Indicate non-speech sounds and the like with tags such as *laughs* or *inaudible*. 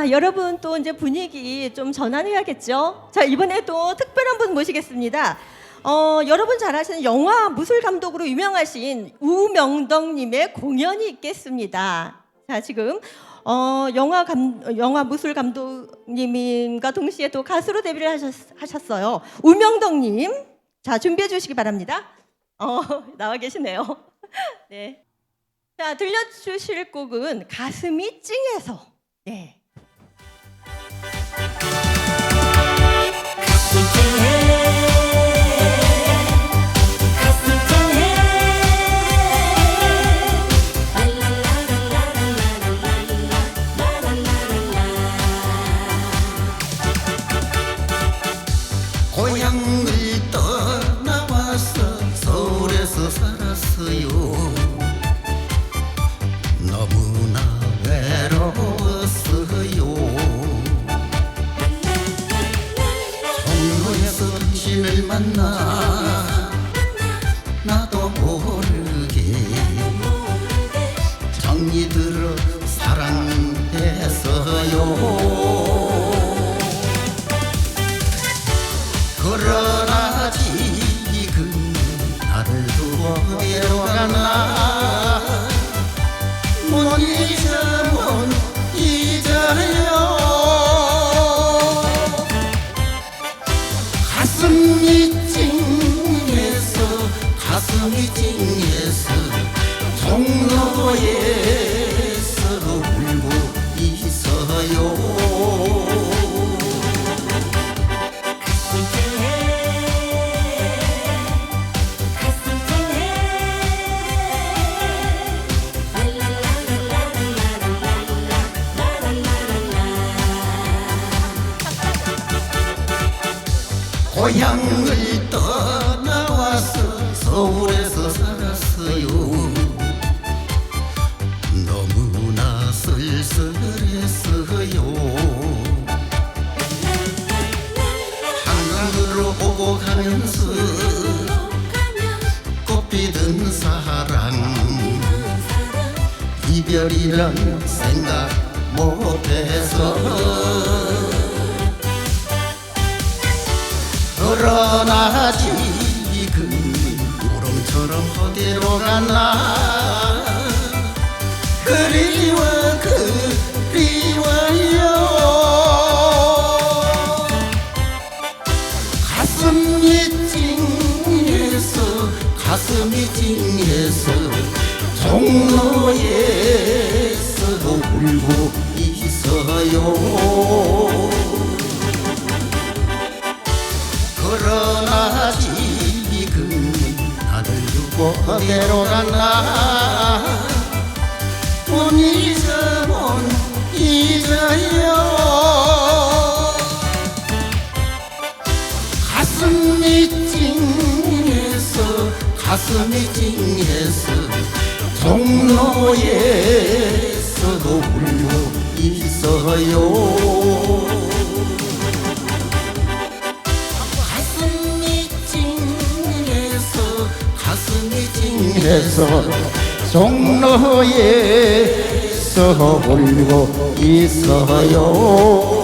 자, 여러분 또 이제 분위기 좀 전환해야겠죠? 자, 이번에 또 특별한 분 모시겠습니다. 어, 여러분 잘 아시는 영화 무술 감독으로 유명하신 우명덕님의 공연이 있겠습니다. 자, 지금 어, 영화 감, 영화 무술 감독님과 동시에 또 가수로 데뷔를 하셨, 하셨어요. 우명덕님, 자 준비해 주시기 바랍니다. 어, *laughs* 나와 계시네요. *laughs* 네. 자, 들려주실 곡은 가슴이 찡해서. 네. 외로웠어요. 종로에서 당신을 만나 나도 모르게 정이 들어 사랑했어요. 그러나 지금 나를 두고 잊어요 가슴이 찡해서 가슴이 찡해서 종로에 고향을 떠나와서 서울에서 살았어요. 너무나 쓸쓸했어요. 한강으로 오고 가면서 꽃피던 사랑. 이별이란 생각 못해서 그러나 지금 구름처럼 어디로 가나. 그리워 그리워요. 가슴이 찡해서 가슴이 찡해서 종로 그러나 지금 나를 두고 어디로 갔나 못 잊어 못 잊어요 가슴이 찡해서 가슴이 찡해서 종로에서도 울고 있어요 찡해서 종로에 서 울고 있어요